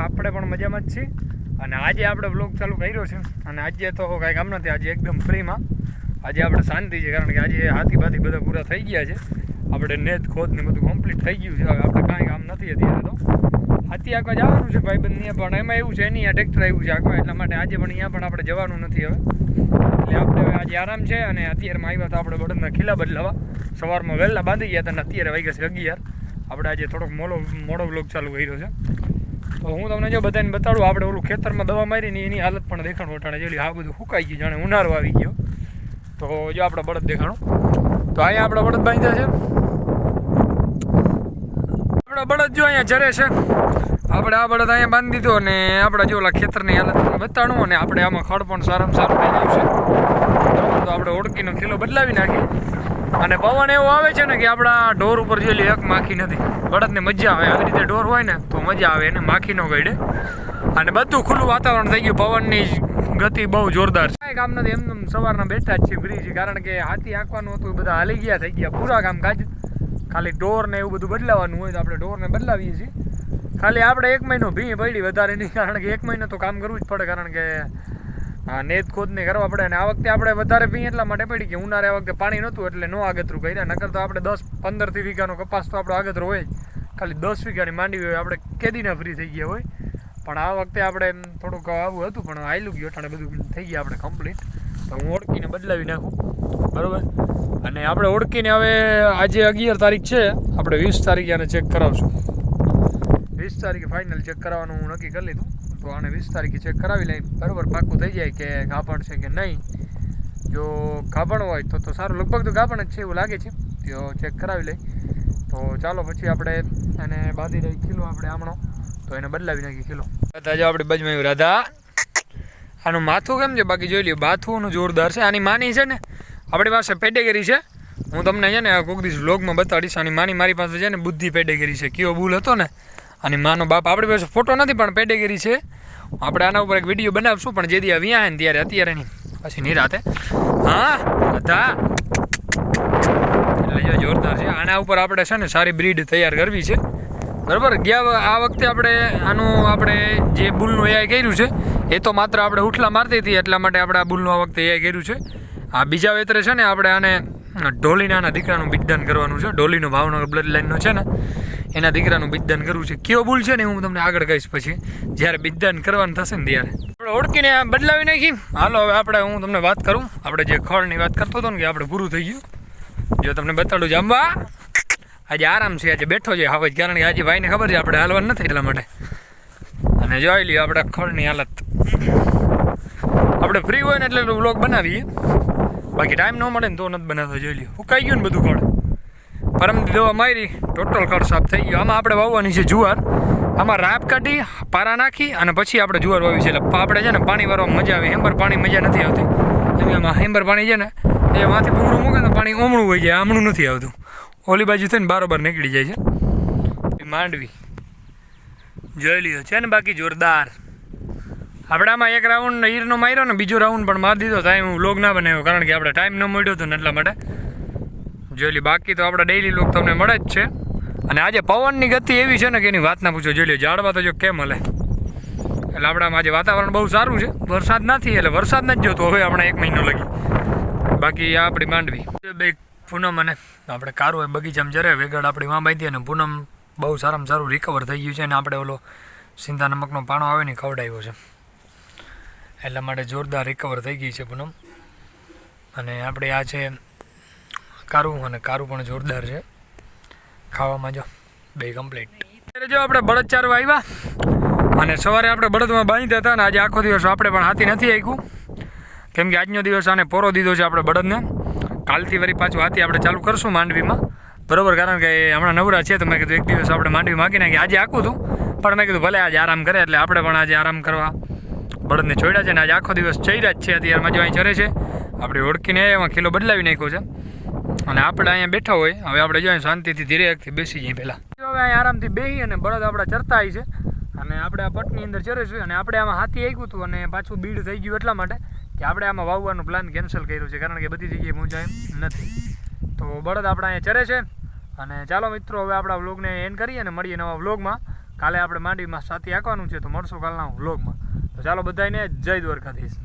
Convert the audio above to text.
આપણે પણ મજામાં જ છીએ. અને આજે આપણે બ્લોગ ચાલુ કર્યો છે. અને આજે તો કાંઈ કામ નથી, આજે એકદમ ફ્રીમાં આજે આપણે શાંતિ છે, કારણ કે આજે હાથી બાથી બધા પૂરા થઈ ગયા છે. આપણે નેત ખોદ ને બધું કમ્પ્લીટ થઈ ગયું છે. હવે આપણે કાંઈ કામ નથી અત્યારે તો. હાથી આંકવા જવાનું છે ભાઈ બંધ પણ એમાં એવું છે આ ટ્રેક્ટર આવ્યું છે આંકવા એટલા માટે આજે પણ અહીંયા પણ આપણે જવાનું નથી હવે. એટલે આપણે આજે આરામ છે, અને અત્યારમાં આવ્યા તો આપણે બળદના ખીલા બદલાવા. સવારમાં વહેલા બાંધી ગયા હતા અને અત્યારે વાગ્યા છે અગિયાર. આપણે આજે થોડોક મોડો મોડો બ્લોગ ચાલુ કર્યો છે. હું તમને જો બધાને બતાડું, આપણે ઓલું ખેતરમાં દવા મારીને એની હાલત પણ દેખાણું વટાણે જેલી આ બધું સુકાઈ ગયું, જાણે ઉનાળો આવી ગયો. તો જો આપણે બળદ દેખાણું. તો અહીંયા આપણે બળદ બાંધ્યા છે. આપણા બળદ જો અહીંયા જરે છે. આપણે આ બળદ અહીંયા બાંધી દીધો અને આપણે જો ઓલા ખેતરની હાલત તમને બતાડું અને આપણે આમાં ખડ પણ સારામાં સારું થઈ ગયું છે. તો આપણે ઓળખીનો ખીલો બદલાવી નાખીએ. અને પવન એવો આવે છે ને કે આપણા ઢોર ઉપર જોયેલી એક માખી નથી. બળદને મજા આવે. આવી રીતે ઢોર હોય ને તો મજા આવે, એને માખી નો ગઈડે અને બધું ખુલ્લું વાતાવરણ થઈ ગયું. પવનની ગતિ બહુ જોરદાર છે. કાંઈ કામ નથી. એમને સવારના બેઠા જ છે બ્રિજ. કારણ કે હાથી આંકવાનું હતું બધા હાલી ગયા, થઈ ગયા પૂરા કામ કાજ ખાલી ડોર ને એવું બધું બદલાવાનું હોય તો આપણે ઢોરને બદલાવીએ છીએ. ખાલી આપણે એક મહિનો ભી પડી વધારે નહીં, કારણ કે એક મહિનો તો કામ કરવું જ પડે, કારણ કે હા નેત ખોદ ને કરવા પડે. અને આ વખતે આપણે વધારે પીએ એટલા માટે પડી કે ઉનાળે આ વખતે પાણી નહોતું એટલે નો આગતરું કર્યા. નકર તો આપણે દસ પંદરથી વીઘાનો કપાસ તો આપણો આગતરો હોય ખાલી દસ વીઘાની માંડી હોય, આપણે કેદીના ફ્રી થઈ ગયા હોય. પણ આ વખતે આપણે થોડુંક આવું હતું, પણ આયલું ગયું અટાણે બધું થઈ ગયા આપણે કમ્પ્લીટ તો હું ઓળખીને બદલાવી નાખું. બરાબર? અને આપણે ઓળખીને હવે આજે અગિયાર તારીખ છે. આપણે વીસ તારીખે આને ચેક કરાવશું. વીસ તારીખે ફાઇનલ ચેક કરાવવાનું હું નક્કી કરી લીધું. તો આને વીસ તારીખે ચેક કરાવી લઈ. બરાબર પાકું થઈ જાય કે ગાભણ છે કે નહીં. જો ગાભણ હોય તો તો સારું. લગભગ તો ગાભણ જ છે એવું લાગે છે. તો ચેક કરાવી લઈ. તો ચાલો પછી આપણે એને બાંધી દઈ કિલો આપણે આમણો. તો એને બદલાવી નાખી કિલો. રાધા, જો આપણે બજમાં આવ્યું. રાધા, આનું માથું કેમ છે? બાકી જોઈ લ્યો માથુંનું જોરદાર છે. આની માની છે ને, આપણી પાસે પેડેગરી છે. હું તમને છે ને કોક દિવસ વ્લોગમાં બતાડીશ. આની માની મારી પાસે છે ને બુદ્ધિ પેડેગરી છે. કયો ભૂલ હતો ને અને માનો બાપ આપણી પાસે ફોટો નથી, પણ પેડેગીરી છે. આપણે આના ઉપર એક વીડિયો બનાવશું, પણ જે દી આવ્યા ને ત્યારે અત્યારે નહીં. પછી નિરાતે હા હતા એટલે જોરદાર છે. આના ઉપર આપણે છે ને સારી બ્રીડ તૈયાર કરવી છે. બરાબર? ગયા આ વખતે આપણે આનું આપણે જે બુલનું એઆઈ કર્યું છે, એ તો માત્ર આપણે ઉઠલા મારતી હતી, એટલા માટે આપણે આ બુલનું આ વખતે એઆઈ કર્યું છે. આ બીજા વેતરે છે ને આપણે આને ઢોલીનાના દીકરાનું બિજદાન કરવાનું છે. ઢોલીનો ભાવનગર બ્લડ લાઈનનો છે ને, એના દીકરાનું બિજદાન કરવું છે. કયો ભૂલ છે ને હું તમને આગળ કહીશ પછી. જ્યારે બિજદાન કરવાનું થશે ને ત્યારે. આપણે ઓળખીને બદલાવી નાખી. હાલો, હવે આપણે હું તમને વાત કરું. આપણે જે ખળની વાત કરતો હતો ને કે આપણે પૂરું થઈ ગયું. જો તમને બતાડું અંબા આજે આરામ છે, આજે બેઠો છે હવે કારણ કે આજે ભાઈને ખબર છે, આપણે હાલવાનું નથી એટલા માટે. અને જોઈ લઈએ આપણે ખળની હાલત. આપણે ફ્રી હોય ને એટલે વ્લોગ બનાવીએ. બાકી ટાઈમ ન મળે ને તો નથી બનાવતો, જોઈ લ્યો. ઉકાઈ ગયું ને બધું કળ પરમથી દવા મારી ટોટલ ખડ સાફ થઈ ગયો. આમાં આપણે વાવવાની છે જુવાર. આમાં રાપ કાઢી, પારા નાખી અને પછી આપણે જુવાર વાવી છે. એટલે આપણે છે ને પાણી વારવામાં મજા આવે. હેમ્બર પાણી મજા નથી આવતી. એમ આમાં હેમ્બર પાણી છે ને, એ માથે ભૂંગળું મૂકે ને પાણી ઓમણું હોય જાય આમણું નથી આવતું. ઓલી બાજુ થઈને બારોબાર નીકળી જાય છે. માંડવી. જોઈ લ્યો, છે ને બાકી જોરદાર. આપણે આમાં એક રાઉન્ડ હીરનો માર્યો ને બીજો રાઉન્ડ પણ મારી દીધો. ટાઈમ હું લોગ ના બનાવ્યો, કારણ કે આપણે ટાઈમ ન મળ્યો હતો ને એટલા માટે. જોઈ બાકી તો આપણે ડેઈલી લોક તમને મળે જ છે. અને આજે પવનની ગતિ એવી છે ને કે એની વાત ના પૂછો. જોઈ લો ઝાડવા તો જો કેમ હલે. એટલે આપણામાં આજે વાતાવરણ બહુ સારું છે. વરસાદ નથી એટલે વરસાદ નથી જોતો. હવે આપણે એક મહિનો લગી. બાકી આ આપણી માંડવી. બે પૂનમ અને આપણે કારું હોય બગીચામાં જરે. વેગડ આપણી માં બાંધી અને પૂનમ બહુ સારામાં સારું રિકવર થઈ ગયું છે. અને આપણે ઓલો સિંધા નમકનો પાણો આવે ને ખવડાવ્યો છે. એટલા માટે જોરદાર રિકવર થઈ ગઈ છે પૂનમ. અને આપણે આ છે કારું અને કારું પણ જોરદાર છે. ખાવામાં જો, બે કમ્પ્લીટ જો આપણે બળદ ચારવા આવ્યા અને સવારે આપણે બળદમાં બાંધ્યા હતા અને આજે આખો દિવસ આપણે પણ હાથી નથી આવ્યું કેમ કે આજનો દિવસ આને પોરો દીધો છે આપણે બળદને. કાલથી વરી પાછું હાથી આપણે ચાલુ કરશું માંડવીમાં. બરોબર, કારણ કે હમણાં નવરા છે તો મેં કીધું એક દિવસ આપણે માંડવી માગી નાખી આજે આખું હતું, પણ મેં કીધું ભલે આજે આરામ કરે એટલે આપણે પણ આજે આરામ કરવા બળદને છોડ્યા છે ને આજે આખો દિવસ ચડ્યા જ છે. અત્યારમાં જો અહીં ચરે છે. આપણે ઓળખીને એમાં કિલો બદલાવી નાખ્યો છે. અને આપણે અહીંયા બેઠા હોય. હવે આપણે જો શાંતિથી ધીરે એકથી બેસી જઈએ પહેલાં. હવે અહીંયા આરામથી બેસી અને બળદ આપણા ચરતા આવી છે. અને આપણે આ પટની અંદર ચરે છે. અને આપણે આમાં હાથી આવ્યું હતું અને પાછું બીડ થઈ ગયું એટલા માટે કે આપણે આમાં વાવવાનું પ્લાન કેન્સલ કર્યું છે. કારણ કે બધી જગ્યાએ પહોંચાય નથી. તો બળદ આપણા અહીંયા ચરે છે. અને ચાલો મિત્રો, હવે આપણા વ્લોગને એન્ડ કરીએ અને મળીએ નવા વ્લોગમાં કાલે આપણે માંડવીમાં સાથી આંકવાનું છે. તો મળશું કાલના વ્લોગમાં તો ચાલો બધાને જય દ્વારકાધીશ.